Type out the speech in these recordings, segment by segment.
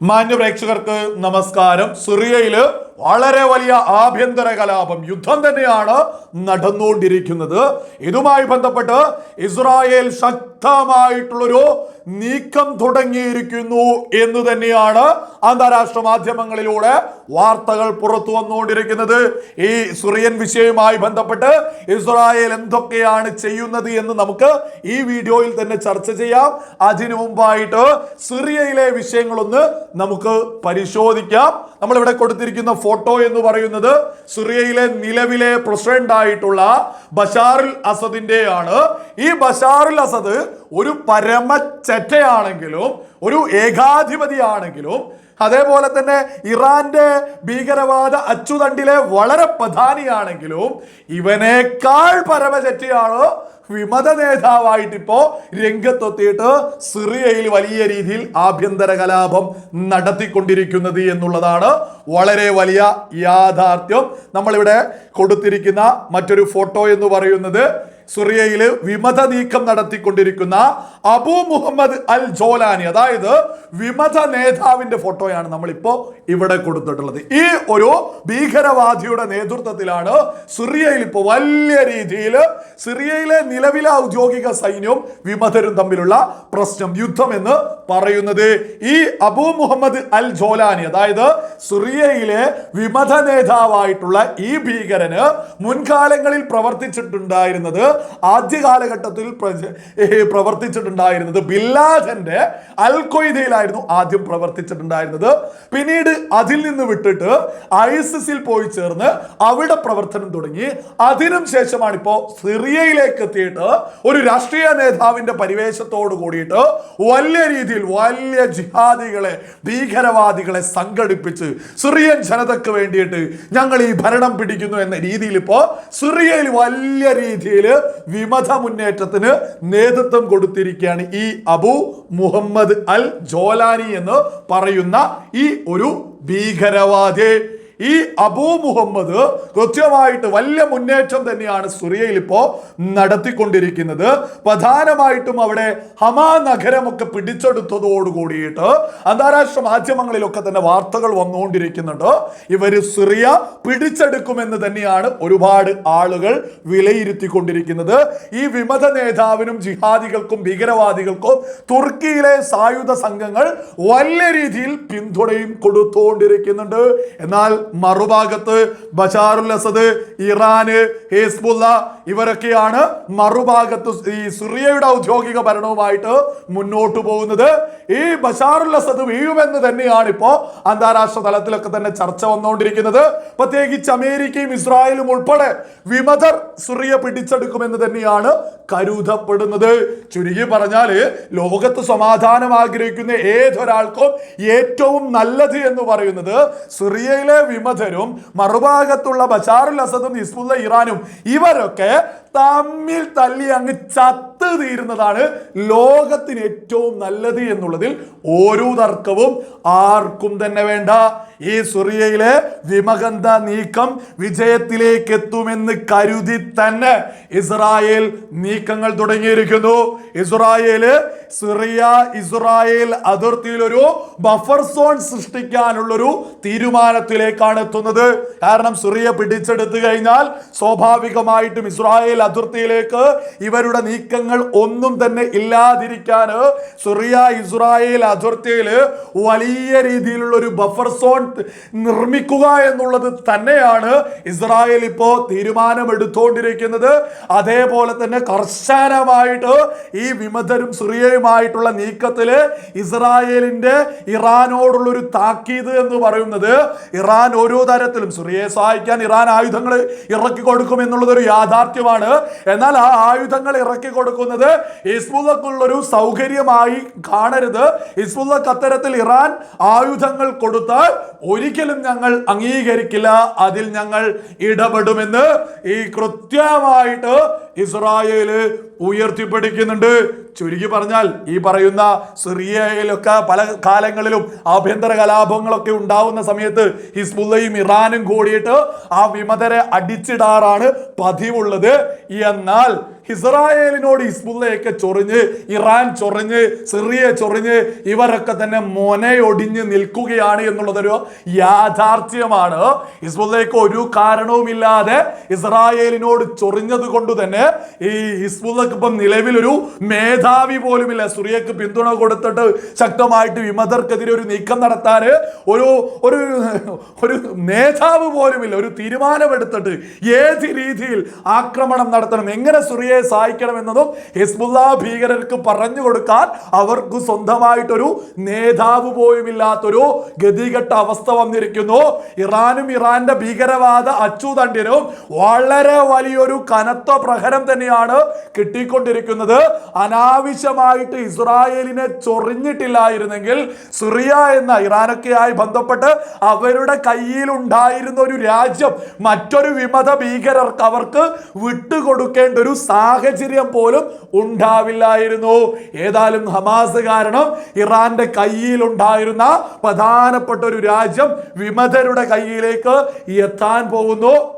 മാന്യ പ്രേക്ഷകർക്ക് നമസ്കാരം. സിറിയയിൽ വളരെ വലിയ ആഭ്യന്തര കലാപം യുദ്ധം തന്നെയാണ് നടന്നുകൊണ്ടിരിക്കുന്നത്. ഇതുമായി ബന്ധപ്പെട്ട് ഇസ്രായേൽ ശക്തമായിട്ടുള്ളൊരു നീക്കം തുടങ്ങിയിരിക്കുന്നു എന്ന് തന്നെയാണ് അന്താരാഷ്ട്ര മാധ്യമങ്ങളിലൂടെ വാർത്തകൾ പുറത്തു വന്നുകൊണ്ടിരിക്കുന്നത് ഈ സുറിയൻ വിഷയവുമായി ബന്ധപ്പെട്ട് ഇസ്രായേൽ എന്തൊക്കെയാണ് ചെയ്യുന്നത് എന്ന് നമുക്ക് ഈ വീഡിയോയിൽ തന്നെ ചർച്ച ചെയ്യാം. അതിനു മുമ്പായിട്ട് സിറിയയിലെ വിഷയങ്ങളൊന്ന് നമുക്ക് പരിശോധിക്കാം. നമ്മളിവിടെ കൊടുത്തിരിക്കുന്ന ഫോട്ടോ എന്ന് പറയുന്നത് സിറിയയിലെ നിലവിലെ പ്രസിഡന്റ് ആയിട്ടുള്ള ബഷാറുൽ അസദിന്റെയാണ്. ഈ ബഷാറുൽ അസദ് ഒരു പരമ ചെറ്റയാണെങ്കിലും ഒരു ഏകാധിപതിയാണെങ്കിലും അതേപോലെ തന്നെ ഇറാന്റെ ഭീകരവാദ അച്ചുതണ്ടിലെ വളരെ പ്രധാനിയാണെങ്കിലും ഇവനേക്കാൾ പരമചെറ്റയാണ് വിമത നേതാവായിട്ട് ഇപ്പോ രംഗത്തെത്തിയിട്ട് സിറിയയിൽ വലിയ രീതിയിൽ ആഭ്യന്തര കലാപം നടത്തിക്കൊണ്ടിരിക്കുന്നത് എന്നുള്ളതാണ് വളരെ വലിയ യാഥാർത്ഥ്യം. നമ്മളിവിടെ കൊടുത്തിരിക്കുന്ന മറ്റൊരു ഫോട്ടോ എന്ന് പറയുന്നത് സിറിയയിൽ വിമത നീക്കം നടത്തിക്കൊണ്ടിരിക്കുന്ന അബു മുഹമ്മദ് അൽ ജോലാനി. അതായത് വിമത നേതാവിന്റെ ഫോട്ടോയാണ് നമ്മളിപ്പോ ഇവിടെ കൊടുത്തിട്ടുള്ളത്. ഈ ഒരു ഭീകരവാദിയുടെ നേതൃത്വത്തിലാണ് സിറിയയിൽ ഇപ്പോൾ വലിയ രീതിയിൽ സിറിയയിലെ നിലവിലെ ഔദ്യോഗിക സൈന്യവും വിമതരും തമ്മിലുള്ള പ്രശ്നം യുദ്ധം എന്ന് പറയുന്നത് ഈ അബു മുഹമ്മദ് അൽ ജോലാനി അതായത് സിറിയയിലെ വിമത നേതാവായിട്ടുള്ള ഈ ഭീകരന് മുൻകാലങ്ങളിൽ പ്രവർത്തിച്ചിട്ടുണ്ടായിരുന്നത് ആദ്യ കാലഘട്ടത്തിൽ പ്രവർത്തിച്ചിട്ടുണ്ടായിരുന്നത് ബില്ലാദന്റെ അൽ ആദ്യം പ്രവർത്തിച്ചിട്ടുണ്ടായിരുന്നത്. പിന്നീട് അതിൽ നിന്ന് വിട്ടിട്ട് ഐസിസിൽ പോയി ചേർന്ന് അവിടെ പ്രവർത്തനം തുടങ്ങി. അതിനും ശേഷമാണ് ഇപ്പോ സിറിയയിലേക്ക് എത്തിയിട്ട് ഒരു രാഷ്ട്രീയ നേതാവിന്റെ പരിവേശത്തോട് കൂടിയിട്ട് വലിയ രീതിയിൽ വലിയ ജിഹാദികളെ ഭീകരവാദികളെ സംഘടിപ്പിച്ച് സിറിയൻ ജനതയ്ക്ക് വേണ്ടിയിട്ട് ഞങ്ങൾ ഈ ഭരണം പിടിക്കുന്നു എന്ന രീതിയിൽ ഇപ്പോ സിറിയയിൽ വലിയ രീതിയിൽ വിമത മുന്നേറ്റത്തിന് നേതൃത്വം കൊടുത്തിരിക്കുകയാണ് ഈ അബു മുഹമ്മദ് അൽ ജോലാനി എന്ന് പറയുന്ന ഈ ഒരു ഭീകരവാദി. ഈ അബൂ മുഹമ്മദ് കൃത്യമായിട്ട് വലിയ മുന്നേറ്റം തന്നെയാണ് സുറിയയിൽ ഇപ്പോ നടത്തിക്കൊണ്ടിരിക്കുന്നത്. പ്രധാനമായിട്ടും അവിടെ ഹമാ നഗരമൊക്കെ പിടിച്ചെടുത്തതോട് കൂടിയിട്ട് അന്താരാഷ്ട്ര മാധ്യമങ്ങളിലൊക്കെ തന്നെ വാർത്തകൾ വന്നുകൊണ്ടിരിക്കുന്നുണ്ട്. ഇവർ സിറിയ പിടിച്ചെടുക്കുമെന്ന് തന്നെയാണ് ഒരുപാട് ആളുകൾ വിലയിരുത്തിക്കൊണ്ടിരിക്കുന്നത്. ഈ വിമത നേതാവിനും ജിഹാദികൾക്കും ഭീകരവാദികൾക്കും തുർക്കിയിലെ സായുധ സംഘങ്ങൾ വലിയ രീതിയിൽ പിന്തുണയും കൊടുത്തുകൊണ്ടിരിക്കുന്നുണ്ട് എന്നാൽ മറുഭാഗത്ത് ബഷാറുൽ അസദ് ഇറാന് ഹേസ്ബുല്ല ഇവരൊക്കെയാണ് മറുഭാഗത്ത് ഈ സിറിയയുടെ ഔദ്യോഗിക ഭരണവുമായിട്ട് മുന്നോട്ട് പോകുന്നത്. ഈ ബഷാറുൽ അസദ് വീഴുമെന്ന് തന്നെയാണ് ഇപ്പോ അന്താരാഷ്ട്ര തലത്തിലൊക്കെ തന്നെ ചർച്ച വന്നുകൊണ്ടിരിക്കുന്നത്. പ്രത്യേകിച്ച് അമേരിക്കയും ഇസ്രായേലും ഉൾപ്പെടെ വിമതർ സിറിയ പിടിച്ചെടുക്കുമെന്ന് തന്നെയാണ് കരുതപ്പെടുന്നത്. ചുരുക്കി പറഞ്ഞാൽ ലോകത്ത് സമാധാനം ആഗ്രഹിക്കുന്ന ഏതൊരാൾക്കും ഏറ്റവും നല്ലത് എന്ന് പറയുന്നത് സിറിയയിലെ വിമതരും മറുഭാഗത്തുള്ള ബഷാറുൽ അസദും ഹിസ്ബുല്ല ഇറാനും ഇവരൊക്കെ തമ്മിൽ തല്ലി അങ്ങ് ചത്ത് തീരുന്നതാണ് ലോകത്തിന് ഏറ്റവും നല്ലത് എന്നുള്ളതിൽ ഓരോ തർക്കവും ആർക്കും തന്നെ വേണ്ട. ഈ സുറിയയിലെ വിമഗന്ധ നീക്കം വിജയത്തിലേക്ക് എത്തുമെന്ന് കരുതി തന്നെ ഇസ്രായേൽ നീക്കങ്ങൾ തുടങ്ങിയിരിക്കുന്നു. ഇസ്രായേൽ സിറിയ ഇസ്രായേൽ അതിർത്തിയിൽ ഒരു ബഫർ സോൺ സൃഷ്ടിക്കാനുള്ളൊരു തീരുമാനത്തിലേക്കാണ് എത്തുന്നത്. കാരണം സിറിയ പിടിച്ചെടുത്തു കഴിഞ്ഞാൽ സ്വാഭാവികമായിട്ടും ഇസ്രായേൽ അതിർത്തിയിലേക്ക് ഇവരുടെ നീക്കങ്ങൾ ഒന്നും തന്നെ ഇല്ലാതിരിക്കാൻ സുറിയ ഇസ്രായേൽ അതിർത്തിയിൽ വലിയ രീതിയിലുള്ള ഒരു ബഫർ സോൺ നിർമ്മിക്കുക എന്നുള്ളത് തന്നെയാണ് ഇസ്രായേൽ ഇപ്പോൾ തീരുമാനമെടുത്തുകൊണ്ടിരിക്കുന്നത് അതേപോലെ തന്നെ കർശനമായിട്ട് ഈ വിമതരും സിറിയയുമായിട്ടുള്ള നീക്കത്തിൽ ഇസ്രായേലിന്റെ ഇറാനോടുള്ള ഒരു താക്കീത് എന്ന് പറയുന്നത് ഇറാൻ ഓരോ തരത്തിലും സിറിയയെ സഹായിക്കാൻ ഇറാൻ ആയുധങ്ങൾ ഇറക്കി കൊടുക്കും എന്നുള്ളതൊരു യാഥാർത്ഥ്യമാണ്. എന്നാൽ ആ ആയുധങ്ങൾ ഇറക്കി കൊടുക്കുന്നത് ഹിസ്ബുള്ളക്കുള്ളൊരു സൗകര്യമായി കാണരുത്. ഹിസ്ബുള്ളക്ക് അത്തരത്തിൽ ഇറാൻ ആയുധങ്ങൾ കൊടുത്താൽ ഒരിക്കലും ഞങ്ങൾ അംഗീകരിക്കില്ല. അതിൽ ഞങ്ങൾ ഇടപെടുമെന്ന് ഈ കൃത്യമായിട്ട് ഇസ്രായേൽ ഉയർത്തിപ്പിടിക്കുന്നുണ്ട്. ചുരുക്കി പറഞ്ഞാൽ ഈ പറയുന്ന സിറിയയിലൊക്കെ പല കാലങ്ങളിലും ആഭ്യന്തര കലാപങ്ങളൊക്കെ ഉണ്ടാവുന്ന സമയത്ത് ഹിസ്ബുള്ളയും ഇറാനും കൂടിയിട്ട് ആ വിമതരെ അടിച്ചിടാറാണ് പതിവുള്ളത്. എന്നാൽ ഇസ്രായേലിനോട് ഇസ്ബുള്ളയൊക്കെ ചൊറിഞ്ഞ് ഇറാൻ ചൊറിഞ്ഞ് സിറിയ ചൊറിഞ്ഞ് ഇവരൊക്കെ തന്നെ മൊനയൊടിഞ്ഞ് നിൽക്കുകയാണ് എന്നുള്ളതൊരു യാഥാർത്ഥ്യമാണ്. ഹിസ്ബുള്ളയ്ക്ക് ഒരു കാരണവുമില്ലാതെ ഇസ്രായേലിനോട് ചൊറിഞ്ഞത് കൊണ്ട് തന്നെ ഈ ഹിസ്ബുള്ളക്ക് ഇപ്പം നിലവിലൊരു മേധാവി പോലുമില്ല. സുറിയക്ക് പിന്തുണ കൊടുത്തിട്ട് ശക്തമായിട്ട് വിമതർക്കെതിരെ ഒരു നീക്കം നടത്താൻ ഒരു ഒരു ഒരു നേതാവ് പോലുമില്ല. ഒരു തീരുമാനമെടുത്തിട്ട് ഏത് രീതിയിൽ ആക്രമണം നടത്തണം എങ്ങനെ സുറിയയെ സഹായിക്കണം എന്നതും ഹിസ്ബുല്ല ഭീകരർക്ക് പറഞ്ഞു കൊടുക്കാൻ അവർക്ക് സ്വന്തമായിട്ടൊരു നേതാവ് പോലുമില്ലാത്തൊരു ഗതികെട്ട അവസ്ഥ വന്നിരിക്കുന്നു. ഇറാനും ഇറാന്റെ ഭീകരവാദ അച്ചുതണ്ടിനും വളരെ വലിയൊരു കനത്ത പ്രഹരം തന്നെയാണ് കിട്ടിക്കൊണ്ടിരിക്കുന്നത്. അനാവശ്യമായിട്ട് ഇസ്രായേലിനെ ചൊറിഞ്ഞിട്ടില്ലായിരുന്നെങ്കിൽ സിറിയ എന്ന ഇറാനൊക്കെയായി ബന്ധപ്പെട്ട് അവരുടെ കയ്യിൽ ഉണ്ടായിരുന്ന ഒരു രാജ്യം മറ്റൊരു വിമത ഭീകരർക്ക് അവർക്ക് വിട്ടുകൊടുക്കേണ്ട ഒരു സാഹചര്യം പോലും ഉണ്ടാവില്ലായിരുന്നു. ഏതായാലും ഹമാസ് കാരണം ഇറാന്റെ കയ്യിൽ ഉണ്ടായിരുന്ന പ്രധാനപ്പെട്ട ഒരു രാജ്യം വിമതരുടെ കയ്യിലേക്ക് എത്താൻ പോകുന്നു.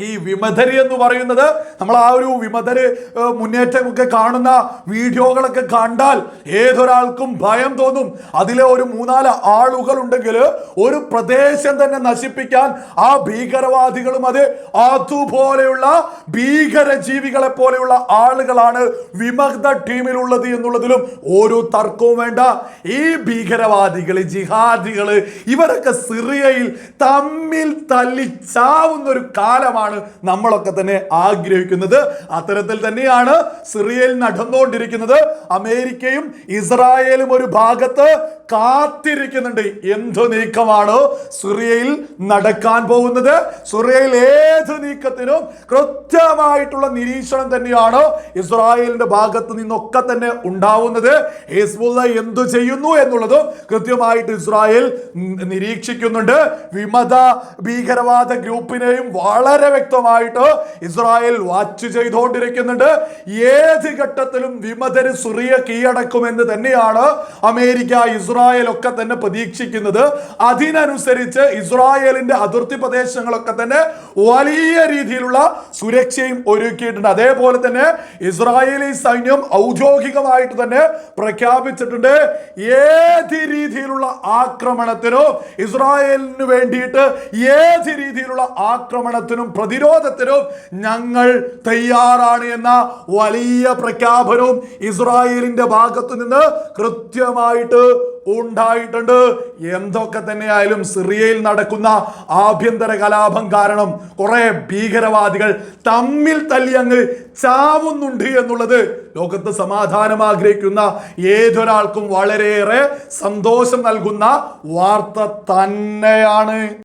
ഈ വിമതര് എന്ന് പറയുന്നത് നമ്മൾ ആ ഒരു വിമതര് ഏഹ്, മുന്നേറ്റമൊക്കെ കാണുന്ന വീഡിയോകളൊക്കെ കണ്ടാൽ ഏതൊരാൾക്കും ഭയം തോന്നും. അതിലെ ഒരു മൂന്നാൽ ആളുകൾ ഉണ്ടെങ്കിൽ ഒരു പ്രദേശം തന്നെ നശിപ്പിക്കാൻ ആ ഭീകരവാദികളും അത് അതുപോലെയുള്ള ഭീകര ജീവികളെ പോലെയുള്ള ആളുകളാണ് വിമത ടീമിലുള്ളത് എന്നുള്ളതിലും ഓരോ തർക്കവും വേണ്ട. ഈ ഭീകരവാദികൾ ജിഹാദികൾ ഇവരൊക്കെ സിറിയയിൽ തമ്മിൽ തല്ലിച്ചാവുന്ന ഒരു കാലമാണ് നമ്മളൊക്കെ തന്നെ ആഗ്രഹിക്കുന്നത്. അത്തരത്തിൽ തന്നെയാണ് സിറിയയിൽ നടന്നുകൊണ്ടിരിക്കുന്നത്. അമേരിക്കയും ഇസ്രായേലും ഒരു ഭാഗത്ത് കാത്തിരിക്കുന്നുണ്ട്. എന്തു നീക്കമാണ് സിറിയയിൽ നടക്കാൻ പോകുന്നത്? സിറിയയിൽ ഏത് നീക്കത്തിനും കൃത്യമായിട്ടുള്ള നിരീക്ഷണം തന്നെയാണ് ഇസ്രായേലിന്റെ ഭാഗത്ത് നിന്നൊക്കെ തന്നെ ഉണ്ടാവുന്നത്. ഹിസ്ബുള്ള എന്തു ചെയ്യുന്നു എന്നുള്ളതും കൃത്യമായിട്ട് ഇസ്രായേൽ നിരീക്ഷിക്കുന്നുണ്ട്. വിമത ഭീകരവാദ ഗ്രൂപ്പിനെയും വളരെ വ്യക്തമായിട്ട് ഇസ്രായേൽ വാച്ച് ചെയ്തുകൊണ്ടിരിക്കുന്നുണ്ട്. ഏത് ഘട്ടത്തിലും വിമതര് സുറിയ കീഴടക്കുമെന്ന് തന്നെയാണ് അമേരിക്ക ഇസ്രായേൽ ഒക്കെ തന്നെ പ്രതീക്ഷിക്കുന്നത്. അതിനനുസരിച്ച് ഇസ്രായേലിന്റെ അതിർത്തി പ്രദേശങ്ങളൊക്കെ തന്നെ വലിയ രീതിയിലുള്ള സുരക്ഷയും ഒരുക്കിയിട്ടുണ്ട്. അതേപോലെ തന്നെ ഇസ്രായേലി സൈന്യം ഔദ്യോഗികമായിട്ട് തന്നെ പ്രഖ്യാപിച്ചിട്ടുണ്ട്. ഏത് രീതിയിലുള്ള ആക്രമണത്തിനും ഇസ്രായേലിന് വേണ്ടിയിട്ട് ഏത് രീതിയിലുള്ള ആക്രമണത്തിനും പ്രതിരോധത്തിനും ഞങ്ങൾ തയ്യാറാണ് എന്ന വലിയ പ്രഖ്യാപനവും ഇസ്രായേലിന്റെ ഭാഗത്തു നിന്ന് കൃത്യമായിട്ട് ഉണ്ടായിട്ടുണ്ട്. എന്തൊക്കെ തന്നെയായാലും സിറിയയിൽ നടക്കുന്ന ആഭ്യന്തര കലാപം കാരണം കുറെ ഭീകരവാദികൾ തമ്മിൽ തല്ലി അങ്ങ് ചാവുന്നുണ്ട് എന്നുള്ളത് ലോകത്ത് സമാധാനം ആഗ്രഹിക്കുന്ന ഏതൊരാൾക്കും വളരെയേറെ സന്തോഷം നൽകുന്ന വാർത്ത തന്നെയാണ്.